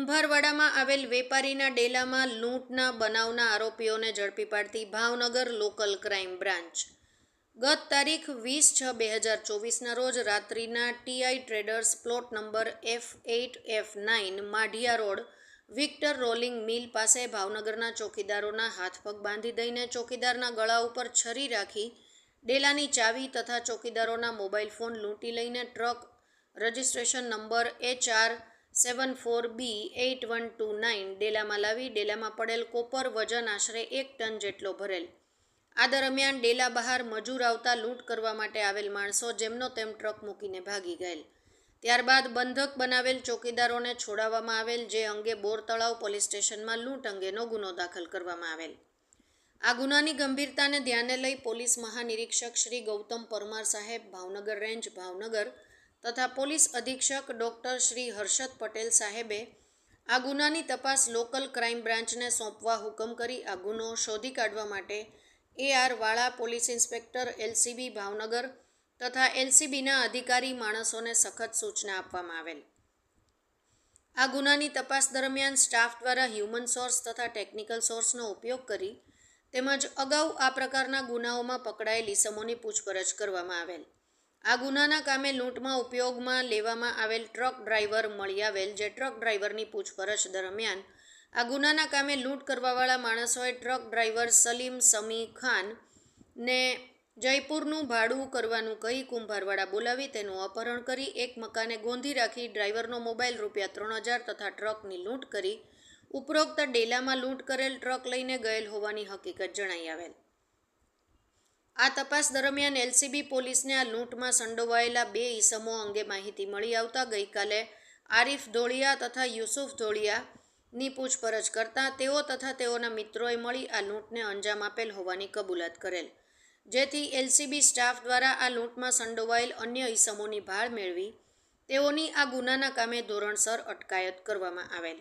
કુંભારવાડામાં આવેલ વેપારીના ડેલામાં લૂંટના બનાવના આરોપીઓને ઝડપી પાડતી ભાવનગર લોકલ ક્રાઇમ બ્રાન્ચ. ગત તારીખ વીસ છ બે હજાર ચોવીસના રોજ રાત્રિના TI traders plot number F eight, F nine, Madhiya road, Victor rolling mill પાસે ભાવનગરના ચોકીદારોના હાથ પગ બાંધી દઈને ચોકીદારના ગળા ઉપર છરી રાખી ડેલાની ચાવી તથા ચોકીદારોના મોબાઈલ ફોન લૂંટી લઈને truck registration number H R seven four B eight one two nine ડેલામાં લાવી ડેલામાં પડેલ કોપર વજન આશરે એક ટન જેટલો ભરેલ. આ દરમિયાન ડેલા બહાર મજૂર આવતા લૂંટ કરવા માટે આવેલ માણસો જેમનો તેમ ટ્રક મૂકીને ભાગી ગયેલ. ત્યારબાદ બંધક બનાવેલ ચોકીદારોને છોડાવવામાં આવેલ, જે અંગે બોર તળાવ પોલીસ સ્ટેશનમાં લૂંટ અંગેનો ગુનો દાખલ કરવામાં આવેલ. આ ગુનાની ગંભીરતાને ધ્યાને લઈ પોલીસ મહાનિરીક્ષક શ્રી ગૌતમ પરમાર સાહેબ, ભાવનગર રેન્જ, ભાવનગર તથા પોલીસ અધિક્ષક ડૉક્ટર શ્રી હર્ષદ પટેલ સાહેબે આ ગુનાની તપાસ લોકલ ક્રાઇમ બ્રાન્ચને સોંપવા હુકમ કરી આ ગુનો શોધી કાઢવા માટે એ આર વાળા પોલીસ ઇન્સ્પેક્ટર એલસીબી ભાવનગર તથા એલસીબીના અધિકારી માણસોને સખત સૂચના આપવામાં આવેલ. આ ગુનાની તપાસ દરમિયાન સ્ટાફ દ્વારા હ્યુમન સોર્સ તથા ટેકનિકલ સોર્સનો ઉપયોગ કરી તેમજ અગાઉ આ પ્રકારના ગુનાઓમાં પકડાયેલ ઇસમોની પૂછપરછ કરવામાં આવેલ. આ ગુનાના કામે લૂંટમાં ઉપયોગમાં લેવામાં આવેલ ટ્રક ડ્રાઈવર મળી આવેલ, જે ટ્રક ડ્રાઈવરની પૂછપરછ દરમિયાન આ ગુનાના કામે લૂંટ કરવાવાળા માણસોએ ટ્રક ડ્રાઈવર સલીમ સમી ખાન ને જયપુરનું ભાડું કરવાનું કહી કુંભારવાડા બોલાવી તેનું અપહરણ કરી, એક મકાને ગોંધી રાખી ડ્રાઈવરનો મોબાઈલ રૂપિયા ત્રણ હજાર તથા ટ્રકની લૂંટ કરી, ઉપરોક્ત ડેલામાં લૂંટ કરેલ ટ્રક લઈને ગયેલ હોવાની હકીકત જણાઈ આવેલ. આ તપાસ દરમિયાન એલસીબી પોલીસને આ લૂંટમાં સંડોવાયેલા બે ઈસમો અંગે માહિતી મળી આવતા ગઈકાલે આરિફ ધોળિયા તથા યુસુફ ધોળિયાની પૂછપરછ કરતા તેઓ તથા તેઓના મિત્રોએ મળી આ લૂંટને અંજામ આપેલ હોવાની કબૂલાત કરેલ. જેથી એલસીબી સ્ટાફ દ્વારા આ લૂંટમાં સંડોવાયેલ અન્ય ઈસમોની ભાળ મેળવી તેઓની આ ગુનાના કામે ધોરણસર અટકાયત કરવામાં આવેલ.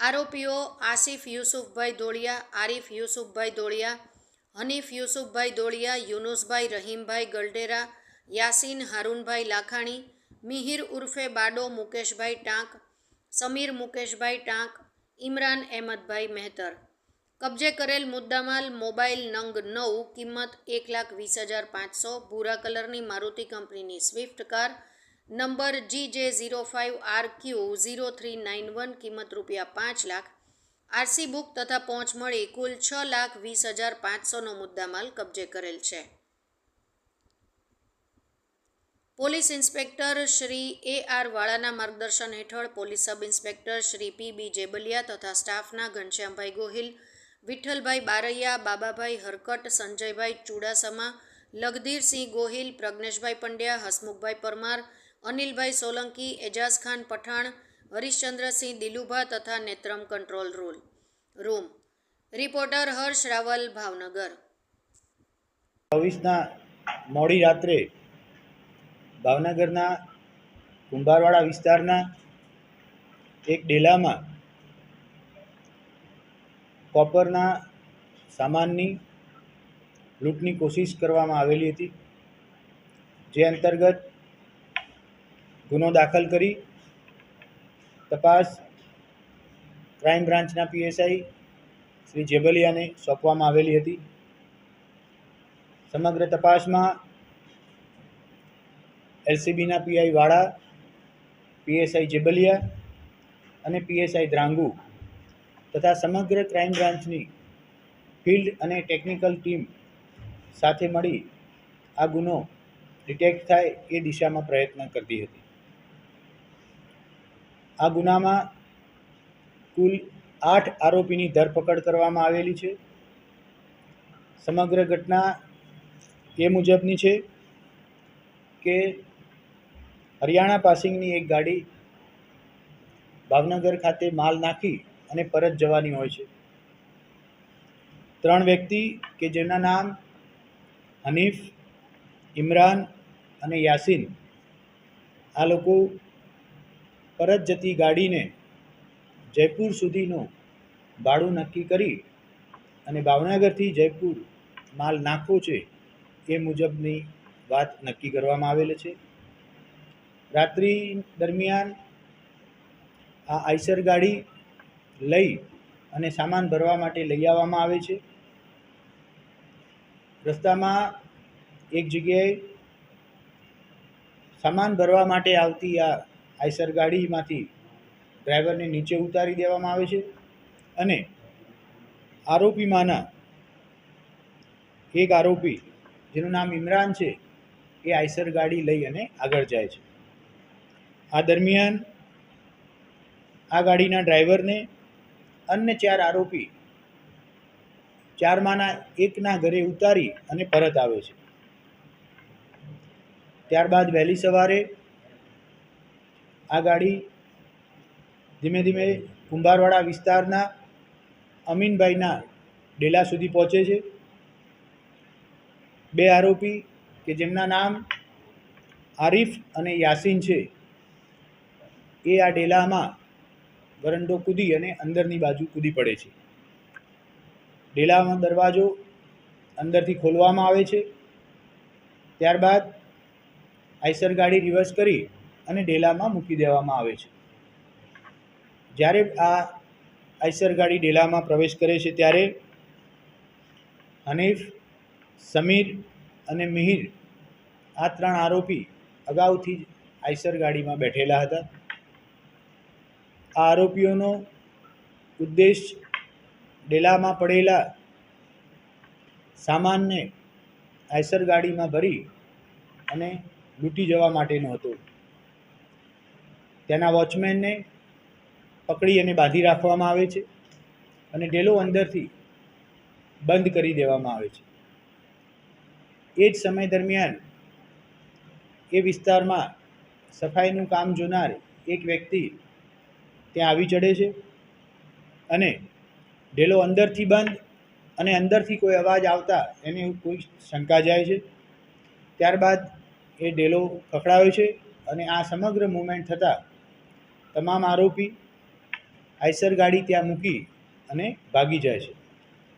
આરોપીઓ આસિફ યુસુફભાઈ ધોળિયા, આરિફ યુસુફભાઈ ધોળિયા હનીફ, યુસુફભાઈ દોળિયા યુનુસભાઈ રહીમભાઈ ગલડેરા યાસીન હારૂનભાઈ લાખાણી, મિહિર ઉર્ફે બાડો મુકેશભાઈ ટાંક, સમીર મુકેશભાઈ ટાંક, ઇમરાન અહેમદભાઈ મહેતર. કબજે કરેલ મુદ્દામાલ મોબાઈલ નંગ નવ, કિંમત એક લાખ વીસ હજાર પાંચસો, ભૂરા કલરની મારુતિ કંપનીની Swift car, number G J zero five R Q zero three nine one, કિંમત રૂપિયા પાંચ લાખ આરસી બુક તથા પહોંચ મળી કુલ છ લાખ વીસ હજાર પાંચસોનો મુદ્દામાલ કબજે કરેલ છે. Police inspector Shri A R વાળાના માર્ગદર્શન હેઠળ police sub inspector Shri P B Jebaliya તથા સ્ટાફના ઘનશ્યામભાઈ ગોહિલ, વિઠ્ઠલભાઈ બારૈયા, બાબાભાઈ હરકટ, સંજયભાઈ ચુડાસમા લગધીરસિંહ ગોહિલ, પ્રજ્ઞેશભાઈ પંડ્યા, હસમુખભાઈ પરમાર, અનિલભાઈ સોલંકી, એજાઝ ખાન પઠાણ હરીશચંદ્રસિંહ દિલુભા તથા Netram control rule. Room. Reporter Harsh Raval, Bhavnagar. છવ્વીસના મોડી રાત્રે ભાવનગરના કુંભારવાડા વિસ્તારના એક ડેલામાં કોપરના સામાનની લૂંટની કોશિશ કરવામાં આવેલી હતી, જે અંતર્ગત ગુનો દાખલ કરી તપાસ ક્રાઇમ બ્રાન્ચના પીએસઆઈ શ્રી જેબલિયાને સોંપવામાં આવેલી હતી. સમગ્ર તપાસમાં એલસીબીના પીઆઈ વાળા, પીએસઆઈ જેબલિયા અને પીએસઆઈ દ્રાંગુ તથા સમગ્ર ક્રાઇમ બ્રાન્ચની ફિલ્ડ અને ટેકનિકલ ટીમ સાથે મળી આ ગુનો ડિટેક્ટ થાય એ દિશામાં પ્રયત્ન કરતી હતી. આ ગુનામાં કુલ આઠ આરોપીની ધરપકડ કરવામાં આવેલી છે. સમગ્ર ઘટના એ મુજબની છે કે હરિયાણા પાસિંગની એક ગાડી ભાવનગર ખાતે માલ નાખી અને પરત જવાની હોય છે. ત્રણ વ્યક્તિ કે જેના નામ હનીફ, ઇમરાન અને યાસીન આ લોકો પરત જતી ગાડીને જયપુર સુધીનું ભાડું નક્કી કરી અને ભાવનગરથી જયપુર માલ નાખવો છે એ મુજબની વાત નક્કી કરવામાં આવેલી છે. રાત્રિ દરમિયાન આ આઈસર ગાડી લઈ અને સામાન ભરવા માટે લઈ આવવામાં આવે છે. રસ્તામાં એક જગ્યાએ સામાન ભરવા માટે આવતી આ આઈસર ગાડીમાંથી ડ્રાઈવરને નીચે ઉતારી દેવામાં આવે છે અને આરોપીમાંના એક આરોપી, જેનું નામ ઇમરાન છે, એ આઈસર ગાડી લઈ અને આગળ જાય છે. આ દરમિયાન આ ગાડીના ડ્રાઈવરને અન્ય ચાર આરોપી ચારમાંના એકના ઘરે ઉતારી અને પરત આવે છે. ત્યારબાદ વહેલી સવારે આ ગાડી ધીમે ધીમે કુંભારવાડા વિસ્તારના અમીનભાઈના ડેલા સુધી પહોંચે છે. બે આરોપી કે જેમના નામ આરીફ અને યાસીન છે, એ આ ડેલામાં વરંડો કૂદી અને અંદરની બાજુ કૂદી પડે છે. ડેલામાં દરવાજો અંદરથી ખોલવામાં આવે છે. ત્યારબાદ આઈસર ગાડી રિવર્સ કરી અને ડેલામાં મૂકી દેવામાં આવે છે. જ્યારે આ આઈસર ગાડી ડેલામાં પ્રવેશ કરે છે, ત્યારે હનીફ, સમીર અને મિહિર આ ત્રણ આરોપી અગાઉથી જ આઈસર ગાડીમાં બેઠેલા હતા. આ આરોપીઓનો ઉદ્દેશ ડેલામાં પડેલા સામાનને આઈસર ગાડીમાં ભરી અને લૂંટી જવા માટેનો હતો. તેના વોચમેનને પકડી અને બાંધી રાખવામાં આવે છે અને ડેલો અંદરથી બંધ કરી દેવામાં આવે છે. એ જ સમય દરમિયાન એ વિસ્તારમાં સફાઈનું કામ જોનાર એક વ્યક્તિ ત્યાં આવી ચડે છે અને ડેલો અંદરથી બંધ અને અંદરથી કોઈ અવાજ આવતા એને કોઈ શંકા જાય છે. ત્યારબાદ એ ડેલો ખખડાવે છે અને આ સમગ્ર મુવમેન્ટ થતાં તમામ આરોપી આઈસર ગાડી ત્યાં મૂકી અને ભાગી જાય છે.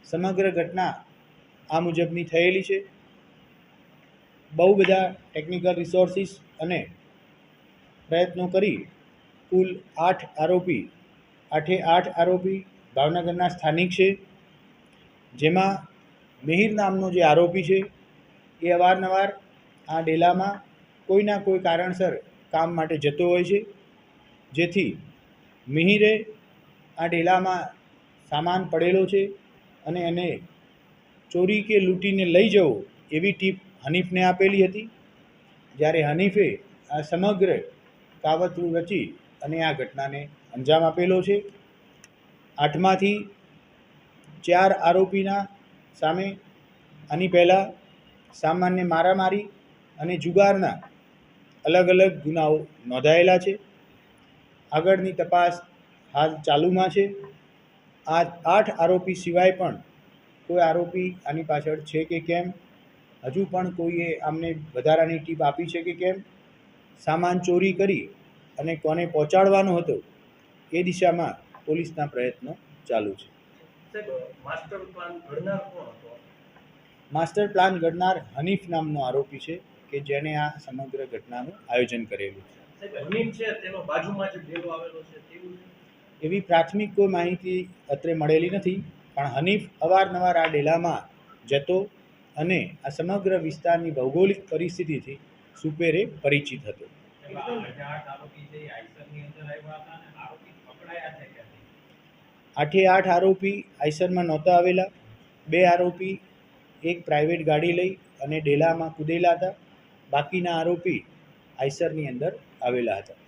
સમગ્ર ઘટના આ મુજબની થયેલી છે. બહુ બધા ટેકનિકલ રિસોર્સિસ અને પ્રયત્નો કરી કુલ આઠ આરોપી, આઠે આઠ આરોપી ભાવનગરના સ્થાનિક છે. જેમાં મિહિર નામનો જે આરોપી છે, એ અવારનવાર આ ડેલામાં કોઈના કોઈ કારણસર કામ માટે જતો હોય છે. જેથી મિહિરે આ ડેલામાં સામાન પડેલો છે અને એને ચોરી કે લૂંટીને લઈ જવો એવી ટીપ હનીફને આપેલી હતી. જ્યારે હનીફે આ સમગ્ર કાવતરું રચી અને આ ઘટનાને અંજામ આપેલો છે. આઠમાંથી ચાર આરોપીના સામે આની પહેલાં સામાન્ય મારામારી અને જુગારના અલગ અલગ ગુનાઓ નોંધાયેલા છે. આગળની તપાસ હાલ ચાલુમાં છે. આ આઠ આરોપી સિવાય પણ કોઈ આરોપી આની પાછળ છે કે કેમ? હજુ પણ કોઈએ આમને વધારાની ટીપ આપી છે કે કેમ? સામાન ચોરી કરી અને કોને પહોંચાડવાનો હતો એ દિશામાં પોલીસના પ્રયત્નો ચાલુ છે. માસ્ટર પ્લાન ઘડનાર કોણ હતો? માસ્ટર પ્લાન ઘડનાર હનીફ નામનો આરોપી છે કે જેણે આ સમગ્ર ઘટનાનું આયોજન કરેલું છે. સાહેબ છે તેનો બાજુમાં જે ડેલો આવેલો છે તેવું એવી પ્રાથમિક કોઈ માહિતી અત્રે મળેલી નથી પણ હનીફ અવારનવાર આ ડેલામાં જતો અને આ સમગ્ર વિસ્તારની ભૌગોલિક પરિસ્થિતિથી સુપેરે પરિચિત હતો. આઠે આઠ આરોપી આઈસરમાં નહોતા આવેલા બે આરોપી એક પ્રાઇવેટ ગાડી લઈ અને ડેલામાં કૂદેલા હતા બાકીના આરોપી આઈસરની અંદર આવેલા હતા.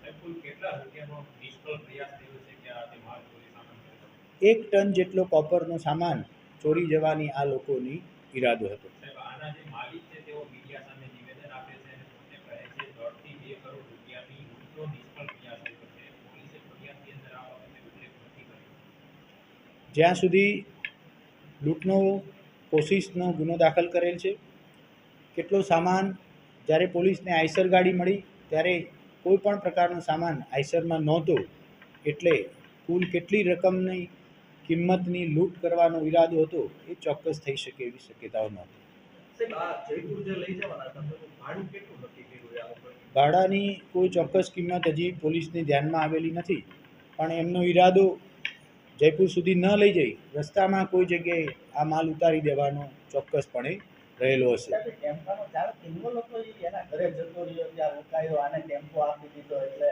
એક ટન જેટલો કોપરનો સામાન ચોરી જવાની આ લોકોની ઈરાદો હતો. જ્યાં સુધી લૂંટનો કોશિશનો ગુનો દાખલ કરેલ છે કેટલો સામાન જ્યારે પોલીસને આઈસર ગાડી મળી ત્યારે કોઈ પણ પ્રકારનો સામાન આઈસરમાં નહોતો એટલે કુલ કેટલી રકમની કિંમતની લૂંટ કરવાનો ઈરાદો હતો એ ચોક્કસ થઈ શકે એવી શક્યતાઓ નહોતી? ભાડાની કોઈ ચોક્કસ કિંમત હજી પોલીસને ધ્યાનમાં આવેલી નથી પણ એમનો ઈરાદો જયપુર સુધી ન લઈ જઈ રસ્તામાં કોઈ જગ્યાએ આ માલ ઉતારી દેવાનો ચોક્કસપણે રહેલો ઇન્વોલ્વ હતો ઈ એના ઘરે જતો રહ્યો, ત્યાં રોકાયો, આને ટેમ્પો આપી દીધો, એટલે